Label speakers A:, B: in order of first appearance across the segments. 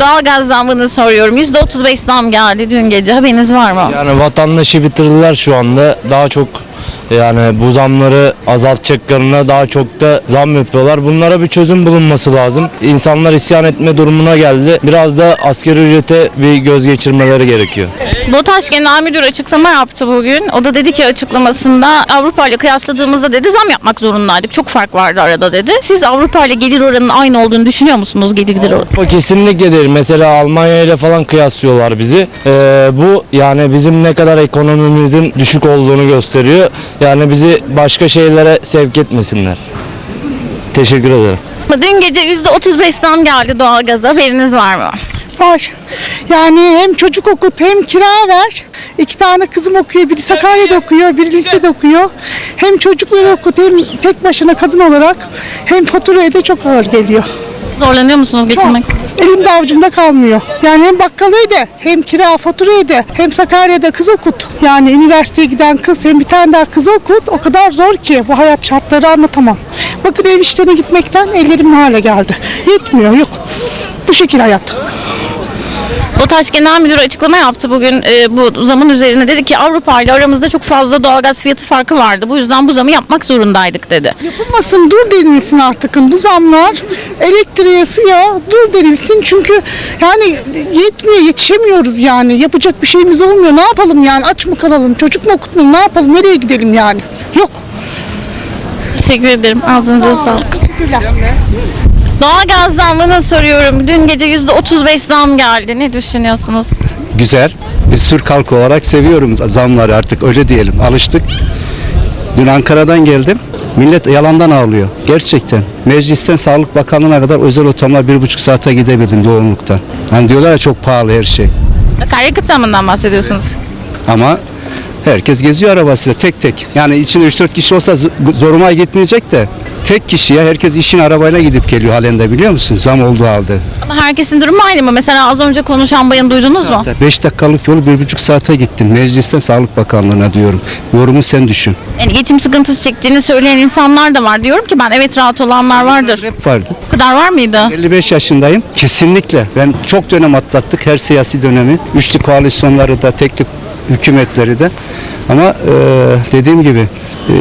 A: Doğalgaz zammını soruyorum. %35 zam geldi dün gece. Haberiniz var mı?
B: Yani vatandaşı bitirdiler şu anda. Daha çok yani bu zamları azaltacaklarına daha çok da zam yapıyorlar. Bunlara bir çözüm bulunması lazım. İnsanlar isyan etme durumuna geldi. Biraz da asgari ücrete bir göz geçirmeleri gerekiyor.
A: BOTAŞ Genel Müdür açıklama yaptı bugün. O da dedi ki açıklamasında Avrupa ile kıyasladığımızda dedi zam yapmak zorundaydık. Çok fark vardı arada dedi. Siz Avrupa ile gelir oranının aynı olduğunu düşünüyor musunuz gelir gider oranı?
B: Avrupa kesinlikle değil. Mesela Almanya ile falan kıyaslıyorlar bizi. Ee, bu yani bizim ne kadar ekonomimizin düşük olduğunu gösteriyor. Yani bizi başka şeylere sevk etmesinler. Teşekkür ederim.
A: Dün gece %35 zam geldi doğalgaza. Haberiniz var mı?
C: Var. Yani hem çocuk okut hem kira var. İki tane kızım okuyor. Biri Sakarya'da okuyor, biri lisede okuyor. Hem çocukları okut hem tek başına kadın olarak hem fatura öde çok ağır geliyor.
A: Zorlanıyor musunuz geçinmek?
C: Elimde avucumda kalmıyor. Yani hem bakkalı öde, hem kira fatura öde, hem Sakarya'da kız okut. Yani üniversiteye giden kız hem bir tane daha kız okut. O kadar zor ki bu hayat şartları anlatamam. Bakın ev işlerine gitmekten ellerim hale geldi. Yetmiyor, yok. Bu şekil hayat.
A: BOTAŞ Genel Müdürü açıklama yaptı bugün e, bu zamın üzerine. Dedi ki Avrupa ile aramızda çok fazla doğalgaz fiyatı farkı vardı. Bu yüzden bu zamı yapmak zorundaydık dedi.
C: Yapılmasın dur denilsin artık bu zamlar elektriğe suya dur denilsin çünkü yani yetmiyor yetişemiyoruz yani yapacak bir şeyimiz olmuyor ne yapalım yani aç mı kalalım çocuk mu okutmayalım ne yapalım nereye gidelim yani yok.
A: Teşekkür ederim. Ağzınıza sağlık. Doğalgaz zammını soruyorum. Dün gece %35 zam geldi. Ne düşünüyorsunuz?
D: güzel. Biz Türk halkı olarak seviyorum zamları artık öyle diyelim. Alıştık. Dün Ankara'dan geldim. Millet yalandan ağlıyor. Gerçekten. Meclisten Sağlık Bakanlığı'na kadar özel otomla bir buçuk saate gidebildim yoğunluktan. Hani diyorlar ya çok pahalı her şey.
A: Akaryakıt zammından bahsediyorsunuz.
D: Ama herkes geziyor arabasıyla tek tek. Yani içinde 3-4 kişi olsa zoruma gitmeyecek de tek kişiye herkes işin arabayla gidip geliyor halinde biliyor musun? Zam olduğu halde.
A: Ama herkesin durumu aynı mı? Mesela az önce konuşan bayanı duydunuz mu?
D: 5 dakikalık yolu bir buçuk saate gittim. Meclisten Sağlık Bakanlığı'na diyorum. Yorumu sen düşün.
A: Yani geçim sıkıntısı çektiğini söyleyen insanlar da var. Diyorum ki ben evet rahat olanlar vardır.
D: Hep vardı.
A: Bu kadar var mıydı?
D: 55 yaşındayım. Kesinlikle. Ben çok dönem atlattık. Her siyasi dönemi. Üçlü koalisyonları da, tekli hükümetleri de. Ama e, dediğim gibi e,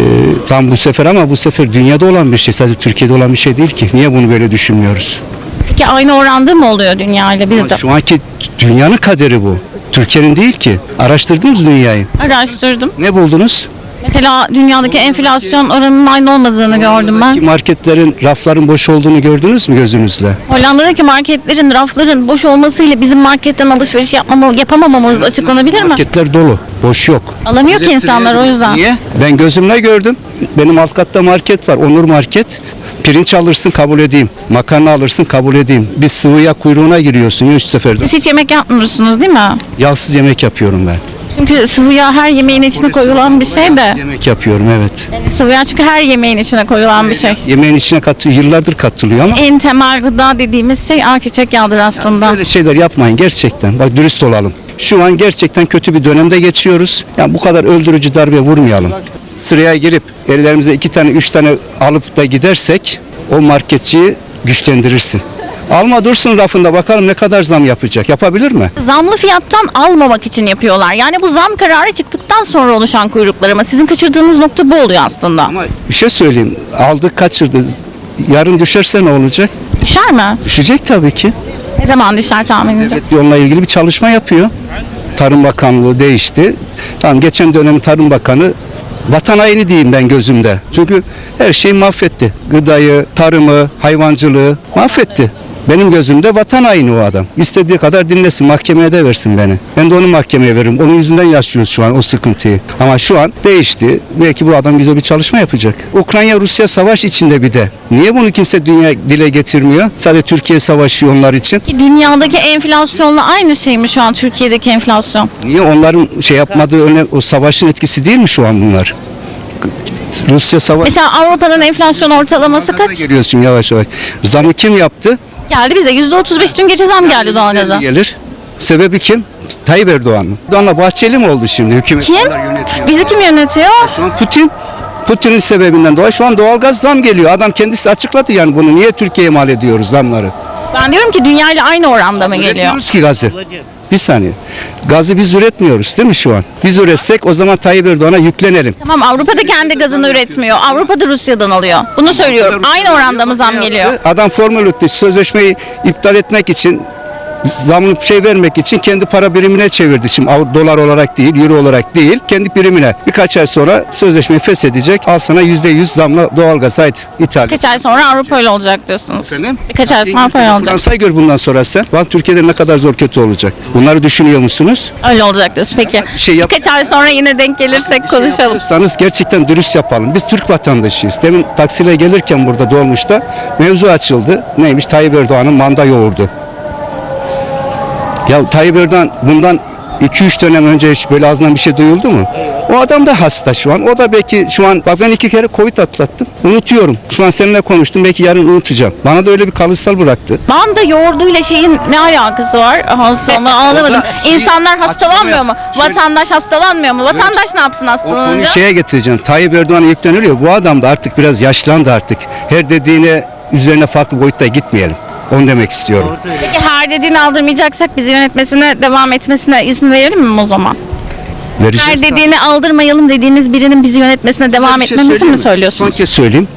D: tam bu sefer ama bu sefer dünyada olan bir şey. Sadece Türkiye'de olan bir şey değil ki. Niye bunu böyle düşünmüyoruz?
A: Peki aynı oranda mı oluyor dünya ile bizde?
D: Şu anki dünyanın kaderi bu. Türkiye'nin değil ki. Araştırdınız dünyayı.
A: Araştırdım.
D: Ne buldunuz?
A: Mesela dünyadaki enflasyon oranının aynı olmadığını gördüm ben.
D: Marketlerin, rafların boş olduğunu gördünüz mü gözünüzle?
A: Hollanda'daki marketlerin, rafların boş olmasıyla bizim marketten alışveriş yapmama, yapamamamız açıklanabilir mi?
D: Marketler dolu. Boş yok.
A: Alamıyor ki insanlar o yüzden.
D: Niye? Ben gözümle gördüm. Benim alt katta market var. Onur Market. Pirinç alırsın kabul edeyim. Makarna alırsın kabul edeyim. Bir sıvı yağ kuyruğuna giriyorsun üç seferde.
A: Siz hiç yemek yapmıyorsunuz değil mi?
D: Yağsız yemek yapıyorum ben.
A: Çünkü sıvı yağ her yemeğin içine koyulan bir şey de.
D: Yemek yapıyorum evet.
A: Yani sıvı yağ çünkü her yemeğin içine koyulan bir şey.
D: Yemeğin içine katıyor. Yıllardır katılıyor ama
A: En temel gıda dediğimiz şey ayçiçek yağıdır aslında.
D: böyle şeyler yapmayın gerçekten. Bak dürüst olalım. Şu an gerçekten kötü bir dönemde geçiyoruz. Yani bu kadar öldürücü darbe vurmayalım. Sıraya girip ellerimize iki tane üç tane alıp da gidersek o marketçiyi güçlendirirsin. Alma dursun rafında bakalım ne kadar zam yapacak. Yapabilir mi?
A: Zamlı fiyattan almamak için yapıyorlar. Yani bu zam kararı çıktıktan sonra oluşan kuyruklar ama sizin kaçırdığınız nokta bu oluyor aslında.
D: Ama bir şey söyleyeyim. Aldık kaçırdı. Yarın düşerse ne olacak?
A: Düşer mi?
D: Düşecek tabii ki.
A: Ne zaman düşer tahminince?
D: Evet, onunla ilgili bir çalışma yapıyor. Tarım Bakanlığı değişti. Tamam geçen dönem Tarım Bakanı vatan haini diyeyim ben gözümde. Çünkü her şeyi mahvetti. Gıdayı, tarımı, hayvancılığı mahvetti. Benim gözümde vatan haini o adam. İstediği kadar dinlesin, mahkemeye de versin beni. Ben de onu mahkemeye veririm. Onun yüzünden yaşıyoruz şu an o sıkıntıyı. Ama şu an değişti. Belki bu adam güzel bir çalışma yapacak. Ukrayna-Rusya savaş içinde bir de. Niye bunu kimse dünya dile getirmiyor? Sadece Türkiye savaşıyor onlar için.
A: Ki Dünyadaki enflasyonla aynı şey mi şu an Türkiye'deki enflasyon?
D: Niye onların şey yapmadığı öne o savaşın etkisi değil mi şu an bunlar? Rusya savaşı
A: Mesela Avrupa'nın enflasyon ortalaması kaç?
D: geliyoruz şimdi yavaş yavaş. Zamı kim yaptı?
A: Geldi bize %35 dün gece zam geldi doğalgaza.
D: Gelir. Sebebi kim? Tayyip Erdoğan mı? Erdoğan'la Bahçeli mi oldu şimdi? Hükümet
A: Kim?
D: bunlar yönetiyor.
A: Bizi kim yönetiyor?
D: Şu an Putin. Putin'in sebebinden dolayı şu an doğalgaz zam geliyor. Adam kendisi açıkladı yani bunu. Niye Türkiye'ye mal ediyoruz zamları?
A: Ben diyorum ki dünya ile aynı oranda mı geliyor?
D: Üretmiyoruz ki gazı. Bir saniye. Gazı biz üretmiyoruz değil mi şu an? Biz üretsek o zaman Tayyip Erdoğan'a yüklenelim.
A: Tamam Avrupa'da kendi gazını üretmiyor. Avrupa'da Rusya'dan alıyor. Bunu söylüyorum. Aynı oranda mı zam geliyor?
D: Adam formül üretti. Sözleşmeyi iptal etmek için zamlı şey vermek için kendi para birimine çevirdi. Şimdi dolar olarak değil, euro olarak değil, kendi birimine. Birkaç ay sonra sözleşmeyi feshedecek. Al sana %100 zamla doğalgaz ait ithal.
A: Birkaç ay sonra Avrupa ile olacak diyorsunuz.
D: Efendim?
A: Birkaç ay sonra Avrupa ile olacak.
D: Fransa'yı gör bundan sonra sen. Bak Türkiye'de ne kadar zor kötü olacak. Bunları düşünüyor musunuz?
A: Öyle olacak diyorsun. Peki.
D: şey yap-
A: Birkaç ay sonra yine denk gelirsek konuşalım.
D: Yapıyorsanız gerçekten dürüst yapalım. Biz Türk vatandaşıyız. Demin taksiyle gelirken burada dolmuşta mevzu açıldı. Neymiş? Tayyip Erdoğan'ın manda yoğurdu. Ya Tayyip Erdoğan bundan 2-3 dönem önce hiç böyle ağzından bir şey duyuldu mu? O adam da hasta şu an. O da belki şu an bak ben iki kere Covid atlattım. Unutuyorum. Şu an seninle konuştum. Belki yarın unutacağım. Bana da öyle bir kalıtsal bıraktı.
A: Manda yoğurduyla şeyin ne alakası var? Hastalığı anlamadım. İnsanlar hastalanmıyor mu?
D: Şöyle-
A: Vatandaş hastalanmıyor mu? Vatandaş ne yapsın
D: O konuyu
A: hastalanınca?
D: şeye getireceğim. Tayyip Erdoğan'a yükleniliyor. Bu adam da artık biraz yaşlandı artık. Her dediğine üzerine farklı boyutta gitmeyelim. Onu demek istiyorum.
A: Peki her dediğini aldırmayacaksak bizi yönetmesine devam etmesine izin verelim mi o zaman?
D: Vereceğiz.
A: Her dediğini aldırmayalım dediğiniz birinin bizi yönetmesine devam
D: Bir şey
A: etmemizi
D: söyleyeyim
A: mi
D: Son
A: söylüyorsunuz?
D: kez söyleyeyim.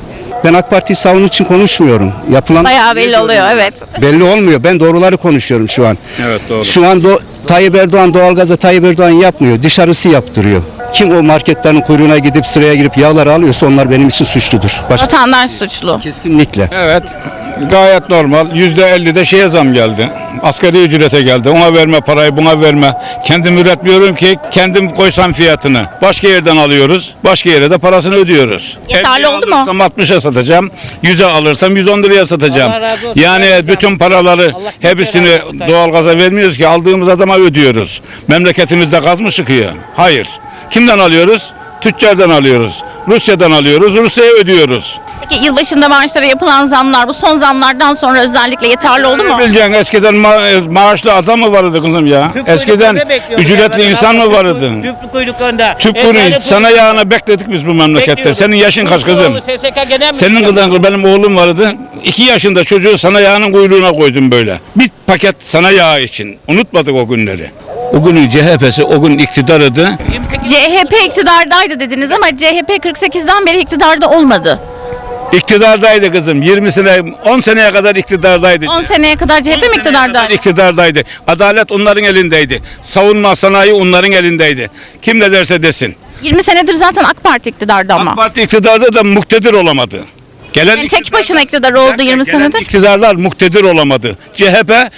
D: Ben AK Parti'yi savunun için konuşmuyorum. Yapılan
A: Bayağı belli oluyor evet.
D: belli olmuyor. Ben doğruları konuşuyorum şu an.
E: Evet doğru.
D: Şu an do- Tayyip Erdoğan doğalgaza Tayyip Erdoğan yapmıyor. Dışarısı yaptırıyor. Kim o marketlerin kuyruğuna gidip sıraya girip yağları alıyorsa onlar benim için suçludur. Başka
A: Vatandaş suçlu.
D: kesinlikle.
E: Evet. Gayet normal. Yüzde elli de şeye zam geldi. Asgari ücrete geldi. Ona verme parayı buna verme. Kendim üretmiyorum ki kendim koysam fiyatını. Başka yerden alıyoruz. Başka yere de parasını ödüyoruz.
A: Yeterli
E: 50'ye
A: oldu mu?
E: alırsam 60'a satacağım. 100'e alırsam 110 liraya satacağım. Yani bütün paraları hepsini doğalgaza vermiyoruz ki aldığımız adama ödüyoruz. Memleketimizde gaz mı çıkıyor? Hayır. Kimden alıyoruz? Tüccardan alıyoruz. Rusya'dan alıyoruz. Rusya'ya ödüyoruz.
A: Peki yılbaşında maaşlara yapılan zamlar bu son zamlardan sonra özellikle yeterli oldu mu?
E: Bileceksin eskiden ma- maaşlı adam mı vardı kızım ya?
F: Tüp
E: eskiden
F: kuyruklarında
E: ücretli
F: ya.
E: insan mı
F: Tüp-
E: vardı?
F: Tüp kuyruklarında.
E: Tüp
F: Efendim,
E: kuru sana yağını bekledik biz bu memlekette. Senin yaşın kaç kızım?
F: Kılıçdaroğlu SSK Genel
E: Senin
F: Müdürü.
E: kadar benim oğlum vardı. İki yaşında çocuğu sana yağının kuyruğuna koydum böyle. Bir paket sana yağ için. Unutmadık o günleri. O günün CHP'si o gün iktidarıydı.
F: 28
A: CHP iktidardaydı dediniz ama CHP 48'den beri iktidarda olmadı.
E: İktidardaydı kızım. 20 sene, 10 seneye kadar iktidardaydı.
A: 10 seneye kadar CHP mi
E: kadar
A: iktidardaydı?
E: iktidardaydı. Adalet onların elindeydi. Savunma sanayi onların elindeydi. Kim ne derse desin.
A: 20 senedir zaten AK Parti iktidarda ama.
E: AK Parti iktidarda da muktedir olamadı. Gelen
A: Yani tek
E: iktidar-
A: başına iktidar oldu 20
E: Gelen
A: senedir.
E: iktidarlar muktedir olamadı. CHP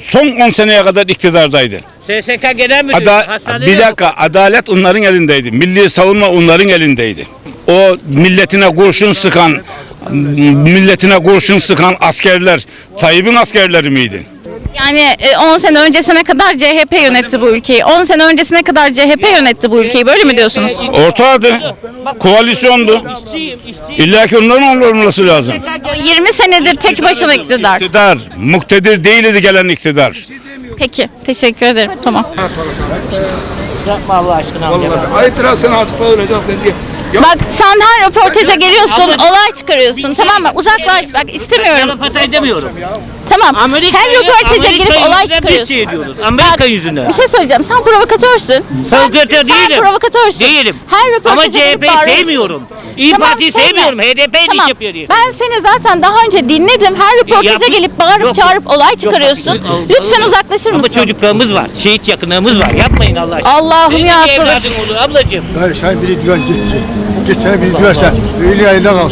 E: son 10 seneye kadar iktidardaydı.
F: SSK Genel Müdürü.
E: Ada bir
F: yok.
E: dakika adalet onların elindeydi. Milli savunma onların elindeydi. O milletine kurşun sıkan milletine kurşun sıkan askerler Tayyip'in askerleri miydi?
A: Yani e, 10 sene öncesine kadar CHP yönetti bu ülkeyi. 10 sene öncesine kadar CHP yönetti bu ülkeyi. Böyle mi diyorsunuz?
E: Ortağıydı. Koalisyondu. İlla ki onların olması lazım.
A: 20 senedir tek başına iktidar.
E: İktidar, muktedir değildi gelen iktidar.
A: Peki. Teşekkür ederim. Tamam.
F: Yapma Allah aşkına amca.
G: Ayıtır sen hasta öleceksin diye.
A: Bak sen her röportaja geliyorsun, olay çıkarıyorsun tamam mı? Uzaklaş bak istemiyorum.
F: Galatasaray demiyorum.
A: Tamam.
F: Amerika'yı-
A: Her röportaja gelip
F: Amerika
A: olay çıkarıyorsun.
F: Seyrediyoruz. Amerika
A: Bak,
F: yüzünden.
A: Bir şey söyleyeceğim. Sen provokatörsün.
F: Provokatör
A: sen,
F: değilim.
A: Sen provokatörsün.
F: Değilim.
A: Her röportaja
F: Ama
A: gelip
F: CHP'yi
A: bağırıyorsun.
F: sevmiyorum. İyi
A: Tamam,
F: Parti'yi
A: sevme.
F: sevmiyorum. HDP'yi
A: Tamam.
F: yapıyor diye.
A: Ben seni zaten daha önce dinledim. Her röportaja
F: Yapma.
A: gelip bağırıp
F: Yok,
A: çağırıp
F: yok.
A: olay
F: Yok,
A: çıkarıyorsun.
F: bak, al-
A: Lütfen
F: al-
A: uzaklaşır
F: Ama
A: mısın?
F: çocuklarımız var. Şehit yakınlarımız var. Yapmayın Allah aşkına.
A: Allah'ım
F: Benim
A: ya
F: de olur ablacığım.
G: Hayır sen biri güven git. Git sen biri güversen. Öyle yayında kal.